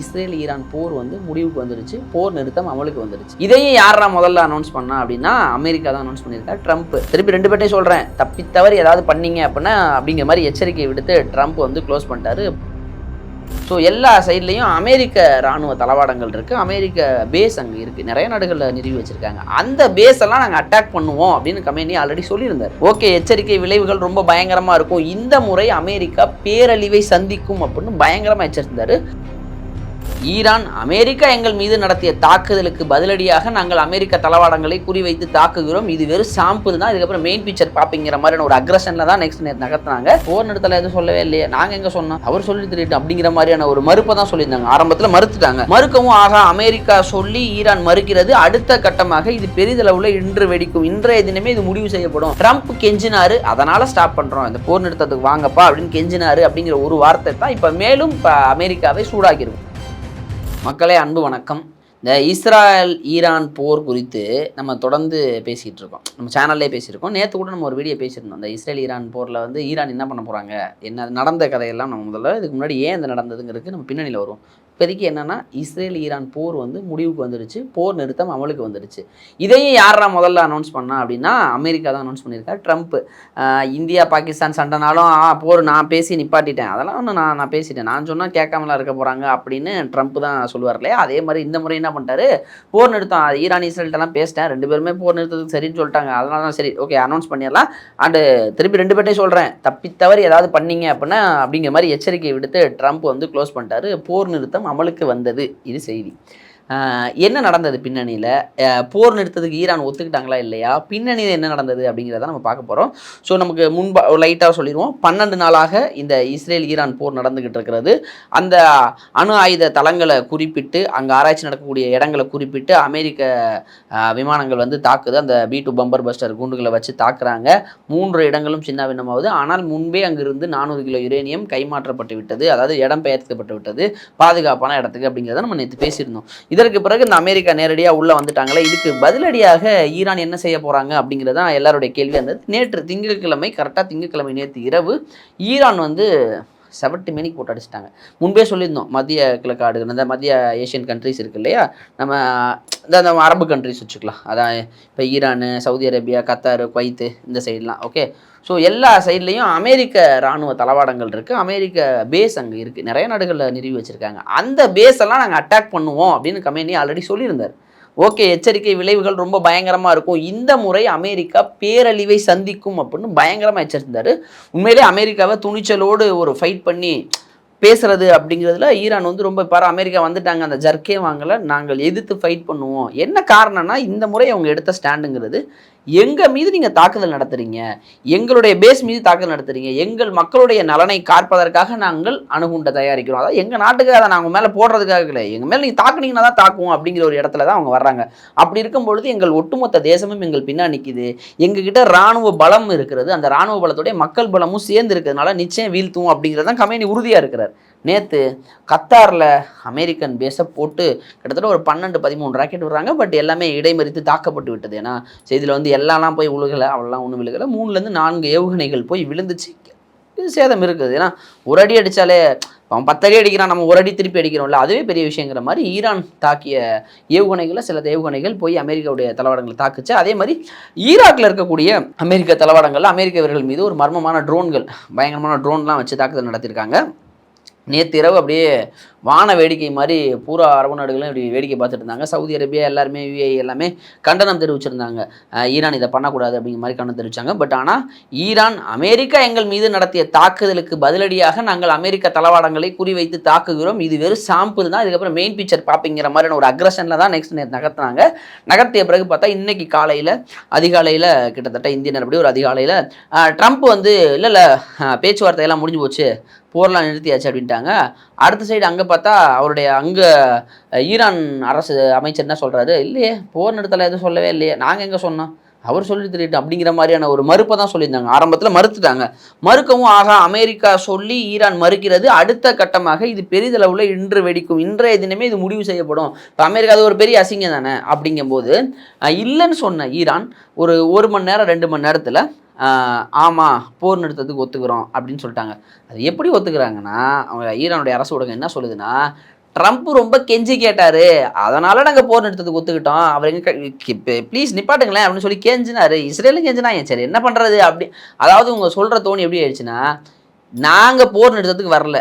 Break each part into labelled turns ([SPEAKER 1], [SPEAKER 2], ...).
[SPEAKER 1] Israel Iran போர் வந்து முடிவுக்கு வந்துருச்சு போர் நிறுத்தம் அமலுக்கு வந்துருச்சு இதையும் யாரா முதல்ல அனௌன்ஸ் பண்ணா அப்படின்னா அமெரிக்கா தான் அனௌன்ஸ் பண்ணியிருக்கா ட்ரம்ப். திருப்பி ரெண்டு பேர்ட்டையும் சொல்கிறேன் தப்பித்தவறு ஏதாவது பண்ணீங்க அப்படின்னா அப்படிங்கிற மாதிரி எச்சரிக்கை விடுத்து ட்ரம்ப் வந்து க்ளோஸ் பண்ணிட்டாரு. ஸோ எல்லா சைட்லேயும் அமெரிக்க ராணுவ தளவாடங்கள் இருக்குது அமெரிக்க பேஸ் அங்கே இருக்குது நிறைய நாடுகளில் நிறுவி வச்சுருக்காங்க. அந்த பேஸ் எல்லாம் நாங்கள் அட்டாக் பண்ணுவோம் அப்படின்னு கம்பெனி ஆல்ரெடி சொல்லியிருந்தார். ஓகே எச்சரிக்கை விளைவுகள் ரொம்ப பயங்கரமாக இருக்கும். இந்த முறை அமெரிக்கா பேரழிவை சந்திக்கும் அப்படின்னு பயங்கரமாக எச்சரித்தார் ஈரான் அமெரிக்கா எங்கள் மீது நடத்திய தாக்குதலுக்கு பதிலடியாக நாங்கள் அமெரிக்க தளவாடங்களை குறிவைத்து தாக்குகிறோம். இது வெறும் சாம்பிள் தான். இதுக்கப்புறம் மெயின் பிக்சர் பார்ப்பீங்கிற மாதிரியான ஒரு அக்ரஷனில் தான் நெக்ஸ்ட் நேற்று நகர்த்தினாங்க. போர் நடத்தல எதுவும் சொல்லவே இல்லையே. நாங்கள் எங்கே சொன்னோம்? அவர் சொல்லி திருட்டு அப்படிங்கிற மாதிரியான ஒரு மறுப்பை தான் சொல்லியிருந்தாங்க. ஆரம்பத்தில் மறுத்துட்டாங்க. மறுக்கவும் ஆக அமெரிக்கா சொல்லி ஈரான் மறுக்கிறது. அடுத்த கட்டமாக இது பெரிதளவில் இன்று வெடிக்கும். இன்றைய தினமே இது முடிவு செய்யப்படும். ட்ரம்ப் கெஞ்சினாரு. அதனால ஸ்டாப் பண்றோம். இந்த போர் நிறுத்தத்துக்கு வாங்கப்பா அப்படின்னு கெஞ்சினாரு அப்படிங்கிற ஒரு வார்த்தை தான் இப்போ மேலும் அமெரிக்காவை சூடாகிருக்கும் மக்களே அன்பு வணக்கம். இந்த இஸ்ராயல் ஈரான் போர் குறித்து நம்ம தொடர்ந்து பேசிகிட்டு இருக்கோம். நம்ம சேனல்லே பேசியிருக்கோம். நேற்று கூட நம்ம ஒரு வீடியோ பேசியிருந்தோம். இந்த இஸ்ரேல் ஈரான் போரில் வந்து ஈரான் என்ன பண்ண போகிறாங்க என்ன நடந்த கதையெல்லாம் நம்ம முதல்ல இதுக்கு முன்னாடி ஏன் அந்த நடந்ததுங்கிறதுக்கு நம்ம பின்னணியில் வரும் இப்போதைக்கு என்னென்னா இஸ்ரேல் ஈரான் போர் வந்து முடிவுக்கு வந்துடுச்சு. போர் நிறுத்தம் அமலுக்கு வந்துடுச்சு. இதையும் யாரா முதல்ல அனௌன்ஸ் பண்ணா அப்படின்னா அமெரிக்கா தான் அனௌன்ஸ் பண்ணியிருக்கா ட்ரம்ப். இந்தியா பாகிஸ்தான் சண்டைனாலும் ஆ போர் நான் பேசி நிப்பாட்டிட்டேன். அதெல்லாம் ஒன்று நான் நான் பேசிட்டேன். நான் சொன்னால் கேட்காமலாம் இருக்க போகிறாங்க அப்படின்னு ட்ரம்ப் தான் சொல்லுவார் இல்லையா? அதே மாதிரி இந்த முறை என்ன பண்ணிட்டாரு? போர் நிறுத்தம். ஈரான் இஸ்ரேல்ட்டெல்லாம் பேசிட்டேன். ரெண்டு பேருமே போர் நிறுத்தத்துக்கு சரின்னு சொல்லிட்டாங்க. அதனால தான் சரி ஓகே அனௌன்ஸ் பண்ணிடலாம். அண்டு திருப்பி ரெண்டு பேர்ட்டையும் சொல்கிறேன் தப்பித்தவறு ஏதாவது பண்ணீங்க அப்படின்னா அப்படிங்கிற மாதிரி எச்சரிக்கை விடுத்து ட்ரம்ப் வந்து க்ளோஸ் பண்ணிட்டாரு. போர் நிறுத்தம் அமலுக்கு வந்தது இது செய்தி. என்ன நடந்தது பின்னணியில்? போர் நிறுத்ததுக்கு ஈரான் ஒத்துக்கிட்டாங்களா இல்லையா? பின்னணியில் என்ன நடந்தது அப்படிங்கிறத நம்ம பார்க்க போகிறோம் ஸோ நமக்கு முன்பா லைட்டாக சொல்லிடுவோம். பன்னெண்டு நாளாக இந்த இஸ்ரேல் ஈரான் போர் நடந்துக்கிட்டு இருக்கிறது. அந்த அணு ஆயுத தளங்களை குறிப்பிட்டு அங்கே ஆராய்ச்சி நடக்கக்கூடிய இடங்களை குறிப்பிட்டு அமெரிக்க விமானங்கள் வந்து தாக்குது. அந்த பி டூ பம்பர் பஸ்டர் குண்டுகளை வச்சு தாக்குறாங்க. மூன்று இடங்களும் சின்ன பின்னமாகுது ஆனால் முன்பே அங்கிருந்து நானூறு கிலோ யுரேனியம் கைமாற்றப்பட்டு விட்டது. அதாவது இடம் பெயர்த்துக்கப்பட்டு விட்டது. பாதுகாப்பான இடத்துக்கு அப்படிங்கிறத நம்ம நேற்று பேசியிருந்தோம். இதற்கு பிறகு இந்த அமெரிக்கா நேரடியாக உள்ளே வந்துட்டாங்களே இதுக்கு பதிலடியாக ஈரான் என்ன செய்ய போகிறாங்க அப்படிங்கிறது தான் எல்லாருடைய கேள்வி அந்த நேற்று திங்கட்கிழமை கரெக்டாக திங்கட்கிழமை நேற்று இரவு ஈரான் வந்து செவட்டு மணிக்கு போட்டு அடிச்சிட்டாங்க. முன்பே சொல்லியிருந்தோம் மத்திய கிழக்கு அந்த இந்த மத்திய ஏஷியன் கண்ட்ரிஸ் இருக்கு இல்லையா? நம்ம இந்த அந்த அரபு கண்ட்ரிஸ் வச்சுக்கலாம். அதான் இப்போ Iran Saudi Arabia Qatar Kuwait இந்த சைட்லாம் ஓகே ஸோ எல்லா சைட்லேயும் அமெரிக்க ராணுவ தளவாடங்கள் இருக்குது அமெரிக்க பேஸ் அங்கே இருக்குது நிறைய நாடுகளில் நிறுவி வச்சுருக்காங்க. அந்த பேஸ் எல்லாம் நாங்கள் அட்டாக் பண்ணுவோம் அப்படின்னு கம்பெனி ஆல்ரெடி சொல்லியிருந்தார். ஓகே எச்சரிக்கை விளைவுகள் ரொம்ப பயங்கரமாக இருக்கும். இந்த முறை அமெரிக்கா பேரழிவை சந்திக்கும் அப்படின்னு பயங்கரமாக எச்சரித்தார் உண்மையிலே அமெரிக்காவை துணிச்சலோடு ஒரு ஃபைட் பண்ணி பேசுறது அப்படிங்கிறதுல ஈரான் வந்து ரொம்ப பாரு அமெரிக்கா வந்துட்டாங்க. அந்த ஜர்க்கே வாங்கலை. நாங்கள் எதிர்த்து ஃபைட் பண்ணுவோம். என்ன காரணம்னா இந்த முறை அவங்க எடுத்த ஸ்டாண்டுங்கிறது எங்கள் மீது நீங்கள் தாக்குதல் நடத்துறீங்க? எங்களுடைய பேஸ் மீது தாக்குதல் நடத்துறீங்க. எங்கள் மக்களுடைய நலனை காப்பதற்காக நாங்கள் அணுகுண்டை தயாரிக்கிறோம். அதாவது எங்கள் நாட்டுக்கு அதை நாங்கள் மேலே போடுறதுக்காக இல்லை. எங்கள் மேலே நீங்கள் தாக்குனீங்கன்னா தான் தாக்குவோம் அப்படிங்கிற ஒரு இடத்துல தான் அவங்க வர்றாங்க. அப்படி இருக்கும் பொழுது எங்கள் ஒட்டுமொத்த தேசமும் எங்கள் பின்னா நிற்கிது எங்ககிட்ட ராணுவ பலம் இருக்கிறது. அந்த ராணுவ பலத்தோடைய மக்கள் பலமும் சேர்ந்து இருக்கிறதுனால நிச்சயம் வீழ்த்துவோம் அப்படிங்கிறது தான் கம்பெனி உறுதியாக இருக்கிறார். நேற்று கத்தாரில் அமெரிக்கன் பேஸை போட்டு கிட்டத்தட்ட ஒரு பன்னெண்டு பதிமூணு ராக்கெட் விடுறாங்க. பட் எல்லாமே இடைமறித்து தாக்கப்பட்டு விட்டது. ஏன்னா செய்தியில் வந்து எல்லாம்லாம் போய் விழுகலை அவ்வளோலாம் ஒன்றும் விழுகலை. மூணுலேருந்து நான்கு ஏவுகணைகள் போய் விழுந்துச்சு. சேதம் இருக்குது. ஏன்னா ஒரு அடி அடித்தாலே அவன் பத்தடி அடிக்கிறான் நம்ம ஒரு அடி திருப்பி அடிக்கிறோம்ல அதுவே பெரிய விஷயங்கிற மாதிரி ஈரான் தாக்கிய ஏவுகணைகளை சில ஏவுகணைகள் போய் அமெரிக்காவுடைய தளவாடங்களை தாக்குச்சு. அதே மாதிரி ஈராக்கில் இருக்கக்கூடிய அமெரிக்க தளவாடங்களில் அமெரிக்க வீரர்கள் மீது ஒரு மர்மமான ட்ரோன்கள் பயங்கரமான ட்ரோன்லாம் வச்சு தாக்குதல் நடத்தியிருக்காங்க. நேற்று இரவு அப்படியே வான வேடிக்கை மாதிரி பூரா அரபு நாடுகளும் இப்படி வேடிக்கை பார்த்துட்டு இருந்தாங்க. சவுதி அரேபியா எல்லாருமே யூஏ எல்லாமே கண்டனம் தெரிவிச்சிருந்தாங்க. ஈரான் இதை பண்ணக்கூடாது அப்படிங்கிற மாதிரி கண்டனம் தெரிவித்தாங்க பட் ஆனால் ஈரான் அமெரிக்கா எங்கள் மீது நடத்திய தாக்குதலுக்கு பதிலடியாக நாங்கள் அமெரிக்க தளவாடங்களை குறிவைத்து தாக்குகிறோம். இது வெறும் சாம்பிள் தான். இதுக்கப்புறம் மெயின் பிக்சர் பார்ப்பீங்கிற மாதிரியான ஒரு அக்ரஷனில் தான் நெக்ஸ்ட் நேற்று நகர்த்தினாங்க. நகர்த்திய பிறகு பார்த்தா இன்னைக்கு காலையில் அதிகாலையில் கிட்டத்தட்ட இந்திய நேரப்படி ஒரு அதிகாலையில் ட்ரம்ப் வந்து இல்லை இல்லை பேச்சுவார்த்தையெல்லாம் முடிஞ்சு போச்சு. போர்லாம் நிறுத்தியாச்சு அப்படின்ட்டாங்க. அடுத்த சைடு அங்கே பார்த்தா அவருடைய அங்கே ஈரான் அரசு அமைச்சர் என்ன சொல்கிறாரு இல்லையே போர் நடத்தலை எதுவும் சொல்லவே இல்லையே. நாங்கள் எங்கே சொன்னோம்? அவர் சொல்லி தெரியிட்டு அப்படிங்கிற மாதிரியான ஒரு மறுப்பை தான் சொல்லியிருந்தாங்க. ஆரம்பத்தில் மறுத்துட்டாங்க. மறுக்கவும் ஆகா அமெரிக்கா சொல்லி ஈரான் மறுக்கிறது அடுத்த கட்டமாக இது பெரிதளவில் இன்று வெடிக்கும். இன்றைய தினமே இது முடிவு செய்யப்படும். இப்போ அமெரிக்கா அது ஒரு பெரிய அசிங்கம் தானே அப்படிங்கும்போது இல்லைன்னு சொன்ன ஈரான் ஒரு ஒரு மணி நேரம் ரெண்டு மணி நேரத்தில் ஆமாம் போர் நிறுத்தத்துக்கு ஒத்துக்கிறோம் அப்படின்னு சொல்லிட்டாங்க. அது எப்படி ஒத்துக்கிறாங்கன்னா அவங்க ஈரானுடைய அரசு ஊடகம் என்ன சொல்லுதுன்னா ட்ரம்ப் ரொம்ப கெஞ்சி கேட்டார். அதனால் நாங்கள் போர் நிறுத்தத்துக்கு ஒத்துக்கிட்டோம். அவர் எங்க ப்ளீஸ் நிப்பாட்டுங்களேன் அப்படின்னு சொல்லி கெஞ்சினாரு. இஸ்ரேலும் கெஞ்சினா ஏன் சரி என்ன பண்ணுறது அப்படி அதாவது உங்கள் சொல்கிற தோணி எப்படி ஆயிடுச்சுன்னா நாங்கள் போர் நிறுத்தத்துக்கு வரல.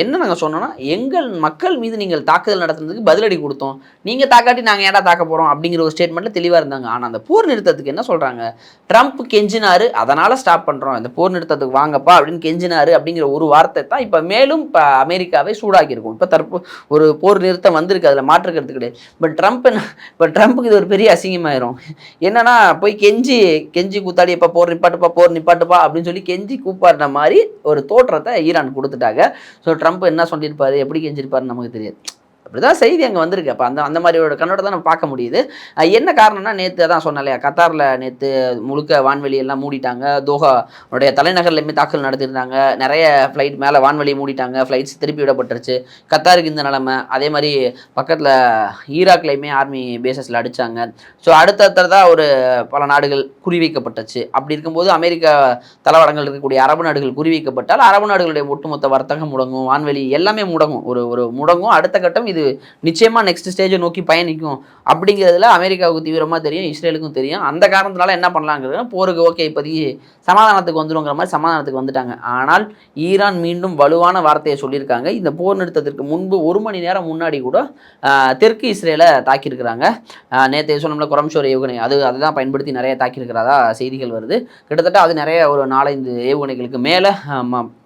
[SPEAKER 1] என்ன நாங்கள் சொன்னோன்னா எங்கள் மக்கள் மீது நீங்கள் தாக்குதல் நடத்துனதுக்கு பதிலடி கொடுத்தோம். நீங்கள் தாக்காட்டி நாங்கள் ஏடா தாக்க போகிறோம் அப்படிங்கிற ஒரு ஸ்டேட்மெண்ட்டில் தெளிவாக இருந்தாங்க. ஆனால் அந்த போர் நிறுத்தத்துக்கு என்ன சொல்கிறாங்க ட்ரம்ப் கெஞ்சினாரு அதனால் ஸ்டாப் பண்ணுறோம் இந்த போர் நிறுத்தத்துக்கு வாங்கப்பா அப்படின்னு கெஞ்சினாரு அப்படிங்கிற ஒரு வார்த்தை தான் இப்போ மேலும் இப்போ அமெரிக்காவை சூடாக்கியிருக்கும். இப்போ தற்போ ஒரு போர் நிறுத்தம் வந்திருக்கு அதில் மாற்றுக்கிறது கிடையாது. பட் ட்ரம்ப் என்ன இப்போ ட்ரம்ப்புக்கு இது ஒரு பெரிய அசிங்கமாயிரும். என்னன்னா போய் கெஞ்சி கெஞ்சி கூத்தாடி இப்போ போர் நிப்பாட்டுப்பா போர் நிப்பாட்டுப்பா அப்படின்னு சொல்லி கெஞ்சி கூப்பாடுற மாதிரி ஒரு தோற்றத்தை ஈரான் கொடுத்துட்டாங்க. ஸோ ட்ரம்ப் என்ன சொல்லியிருப்பாரு எப்படி கெஞ்சிருப்பாருன்னு நமக்கு தெரியாது. இப்படிதான் செய்தி அங்கே வந்திருக்கு. அப்போ அந்த அந்த மாதிரி ஒரு கண்ணோட தான் நம்ம பார்க்க முடியுது. என்ன காரணம்னா நேற்று தான் சொன்னேன் இல்லையா கத்தாரில் நேற்று முழுக்க வான்வெளியெல்லாம் மூடிட்டாங்க. தோஹா உடைய தலைநகர்லையுமே தாக்குதல் நடத்திருந்தாங்க நிறைய ஃப்ளைட் மேலே வான்வெளி மூடிட்டாங்க. ஃப்ளைட்ஸ் திருப்பி விடப்பட்டுருச்சு. கத்தாருக்கு இந்த நிலமை அதே மாதிரி பக்கத்தில் ஈராக்லையுமே ஆர்மி பேசஸில் அடித்தாங்க ஸோ அடுத்தடுத்ததாக ஒரு பல நாடுகள் குறிவைக்கப்பட்டுச்சு. அப்படி இருக்கும்போது அமெரிக்கா தளவாடங்கள் இருக்கக்கூடிய அரபு நாடுகள் குறிவைக்கப்பட்டால் அரபு நாடுகளுடைய ஒட்டுமொத்த வர்த்தகம் முடங்கும். வான்வெளி எல்லாமே முடங்கும். ஒரு ஒரு முடங்கும். அடுத்த கட்டம் இது நிச்சயமாக நெக்ஸ்ட் ஸ்டேஜை நோக்கி பயணிக்கும். அப்படிங்கிறதுல அமெரிக்காவுக்கு தீவிரமாக தெரியும் இஸ்ரேலுக்கும் தெரியும். அந்த காரணத்தினால என்ன பண்ணலாங்கிறது போருக்கு ஓகே இப்போதைக்கு சமாதானத்துக்கு வந்துருங்கிற மாதிரி சமாதானத்துக்கு வந்துட்டாங்க. ஆனால் ஈரான் மீண்டும் வலுவான வார்த்தையை சொல்லியிருக்காங்க. இந்த போர் நிறுத்தத்திற்கு முன்பு ஒரு மணி நேரம் முன்னாடி கூட தெற்கு இஸ்ரேலை தாக்கியிருக்கிறாங்க. நேற்று சொன்னோம்ல குரம்ஷோர் ஏவுகணை. அது அதுதான் பயன்படுத்தி நிறைய தாக்கியிருக்கிறதா செய்திகள் வருது. கிட்டத்தட்ட அது நிறைய ஒரு நாலஞ்சு ஏவுகணைகளுக்கு மேலே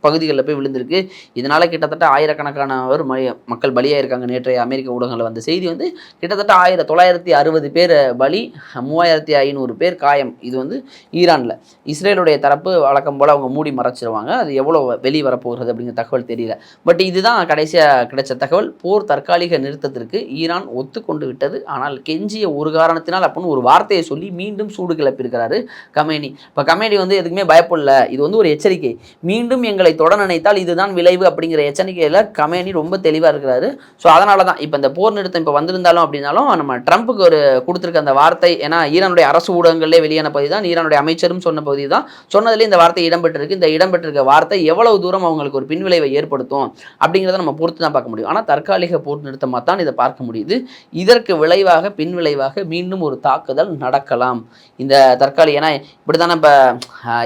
[SPEAKER 1] பகுதிகளில் போய் விழுந்திருக்கு. இதனால் கிட்டத்தட்ட ஆயிரக்கணக்கானவர் மக்கள் மக்கள் பலியாயிருக்காங்க நேற்றைய அமெரிக்க ஊடகங்களில் வந்த செய்தி வந்து கிட்டத்தட்ட ஆயிரம் தொள்ளாயிரத்தி அறுபது பேர் பலி மூவாயிரத்தி ஐநூறு பேர் காயம். இது வந்து ஈரானில். இஸ்ரேலுடைய தரப்பு வழக்கம் போல் அவங்க மூடி மறைச்சிருவாங்க. அது எவ்வளோ வெளி வரப்போகிறது அப்படிங்கிற தகவல் தெரியல. பட் இதுதான் கடைசியாக கிடைச்ச தகவல். போர் தற்காலிக நிறுத்தத்திற்கு ஈரான் ஒத்துக்கொண்டு விட்டது. ஆனால் கெஞ்சிய ஒரு காரணத்தினால் அப்படின்னு ஒரு வார்த்தையை சொல்லி மீண்டும் சூடு கிளப்பியிருக்கிறாரு கமேனி. இப்போ கமேனி வந்து எதுக்குமே பயப்படல. இது வந்து ஒரு எச்சரிக்கை. மீண்டும் எங்களை தொட நினைத்தால் இதுதான் விளைவு அப்படிங்கிற எச்சரிக்கையில் கமேனி ரொம்ப தெளிவாக இருக்கிறாரு. ஸோ அதை தான் இப்போ இந்த போர் நிறுத்தம் இப்போ வந்திருந்தாலும் அப்படின்னாலும் நம்ம ட்ரம்ப்புக்கு ஒரு கொடுத்துருக்க அந்த வார்த்தை ஏன்னா ஈரானுடைய அரசு ஊடகங்களே வெளியான பகுதி தான் ஈரானுடைய அமைச்சரும் சொன்ன பகுதி தான் சொன்னதுலேயே இந்த வார்த்தை இடம்பெற்றிருக்கு. இந்த இடம்பெற்றிருக்க வார்த்தை எவ்வளவு தூரம் அவங்களுக்கு ஒரு பின்விளைவை ஏற்படுத்தும் அப்படிங்கிறத நம்ம பொறுத்து தான் பார்க்க முடியும். ஆனால் தற்காலிக போர் நிறுத்தமாக தான் இதை பார்க்க முடியுது. இதற்கு விளைவாக பின்விளைவாக மீண்டும் ஒரு தாக்குதல் நடக்கலாம். இந்த தற்காலிக ஏன்னா இப்படி தானே இப்போ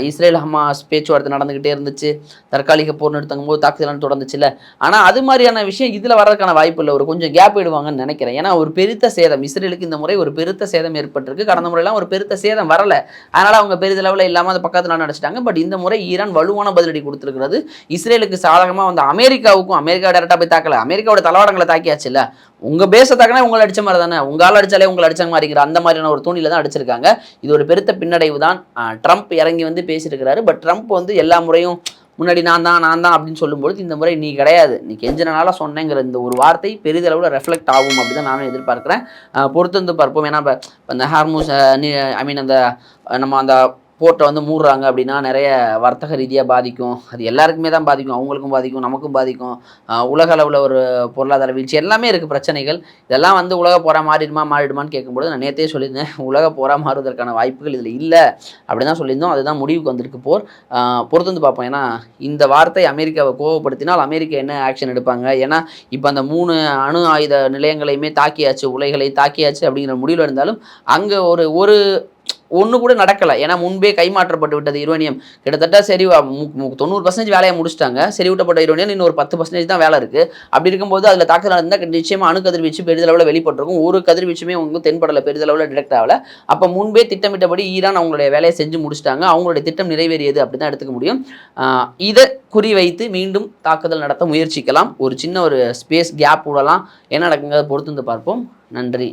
[SPEAKER 1] இஸ்ரேல் ஹமாஸ் பேச்சுவார்த்தை நடந்துக்கிட்டே இருந்துச்சு. தற்காலிக போர் நிறுத்தங்கும் போது தாக்குதல் தொடர்ந்துச்சுல்ல. ஆனால் அது மாதிரியான விஷயம் இதில் வர்றதுக்கான வாய்ப்பு இல்லை ஒரு கொஞ்சம் கேப் விடுவாங்கன்னு நினைக்கிறேன். ஏன்னா ஒரு பெருத்த சேதம். இஸ்ரேலுக்கு இந்த முறை ஒரு பெருத்த சேதம் ஏற்பட்டிருக்கு. கடந்த முறையெல்லாம் ஒரு பெருத்த சேதம் வரல. அதனால் அவங்க பெரிதளவில் இல்லாமல் அந்த பக்கத்தில் நடிச்சிட்டாங்க பட் இந்த முறை ஈரான் வலுவான பதிலடி கொடுத்துருக்கிறது. இஸ்ரேலுக்கு சாதகமாக வந்த அமெரிக்காவுக்கும் அமெரிக்கா டேரெக்டாக போய் தாக்கல. அமெரிக்காவோட தளவாடங்களை தாக்கியாச்சுல்ல. உங்கள் பேச தாக்கினா உங்களை அடிச்ச மாதிரி தானே? உங்களால் அடித்தாலே உங்களை அடித்த மாதிரிங்கிற அந்த மாதிரியான ஒரு தூணியில் தான் அடிச்சிருக்காங்க. இது ஒரு பெருத்த பின்னடைவு தான். ட்ரம்ப் இறங்கி வந்து பேசியிருக்கிறாரு. பட் ட்ரம்ப் வந்து எல்லா முறையும் முன்னாடி நான் தான் நான் தான் அப்படின்னு சொல்லும்பொழுது இந்த முறை நீ கிடையாது. நீ கெஞ்சினால சொன்னேங்கிற இந்த ஒரு வார்த்தை பெரிதளவில் ரெஃப்ளெக்ட் ஆகும் அப்படின்னு தான் நானும் எதிர்பார்க்குறேன். பொறுத்து வந்து பார்ப்போம். ஏன்னா இப்போ இந்த ஹார்மோஸ் ஐ மீன் அந்த நம்ம அந்த போர்ட்டை வந்து மூடுறாங்க அப்படின்னா நிறைய வர்த்தக ரீதியாக பாதிக்கும். அது எல்லாருக்குமே தான் பாதிக்கும். அவங்களுக்கும் பாதிக்கும் நமக்கும் பாதிக்கும். உலக அளவில் ஒரு பொருளாதார வீழ்ச்சி எல்லாமே இருக்குது பிரச்சனைகள். இதெல்லாம் வந்து உலக போரா மாறிடுமா மாறிடுமான்னு கேட்கும்போது நான் நேற்றே சொல்லியிருந்தேன் உலக போரா மாறுவதற்கான வாய்ப்புகள் இதில் இல்லை அப்படி தான் சொல்லியிருந்தோம். அதுதான் முடிவுக்கு வந்திருக்கு போர். பொறுத்து வந்து பார்ப்போம். ஏன்னா இந்த வார்த்தை அமெரிக்காவை கோவப்படுத்தினால் அமெரிக்கா என்ன ஆக்ஷன் எடுப்பாங்க? ஏன்னா இப்போ அந்த மூணு அணு ஆயுத நிலையங்களையுமே தாக்கியாச்சு உலைகளை தாக்கியாச்சு அப்படிங்கிற முடிவில் இருந்தாலும் அங்கே ஒரு ஒரு ஒன்று கூட நடக்கலை. ஏன்னா முன்பே கைமாற்றப்பட்டு விட்டது யுரேனியம். கிட்டத்தட்ட சரி தொண்ணூறு பர்சன்டேஜ் வேலையை முடிச்சிட்டாங்க. சரி விட்டப்பட்ட யுரேனியம் இன்னும் ஒரு பத்து பர்சன்டேஜ் தான் வேலை இருக்குது அப்படி இருக்கும்போது அதில் தாக்குதல் நடந்தால் நிச்சயமாக அணு கதிர்வீச்சு பெரிதளவில் வெளிப்பட்டிருக்கும். ஒரு கதிர்வீச்சுமே உங்களுக்கு தென்படலை பெரிதளவில் டிடெக்ட் ஆகலை. அப்போ முன்பே திட்டமிட்டபடி ஈரான் அவங்களுடைய வேலையை செஞ்சு முடிச்சிட்டாங்க. அவங்களுடைய திட்டம் நிறைவேறியது அப்படி தான் எடுத்துக்க முடியும். இதை குறி வைத்து மீண்டும் தாக்குதல் நடத்த முயற்சிக்கலாம். ஒரு சின்ன ஒரு ஸ்பேஸ் கேப் விடலாம். என்ன நடக்குங்கிறத பொறுத்து வந்து பார்ப்போம். நன்றி.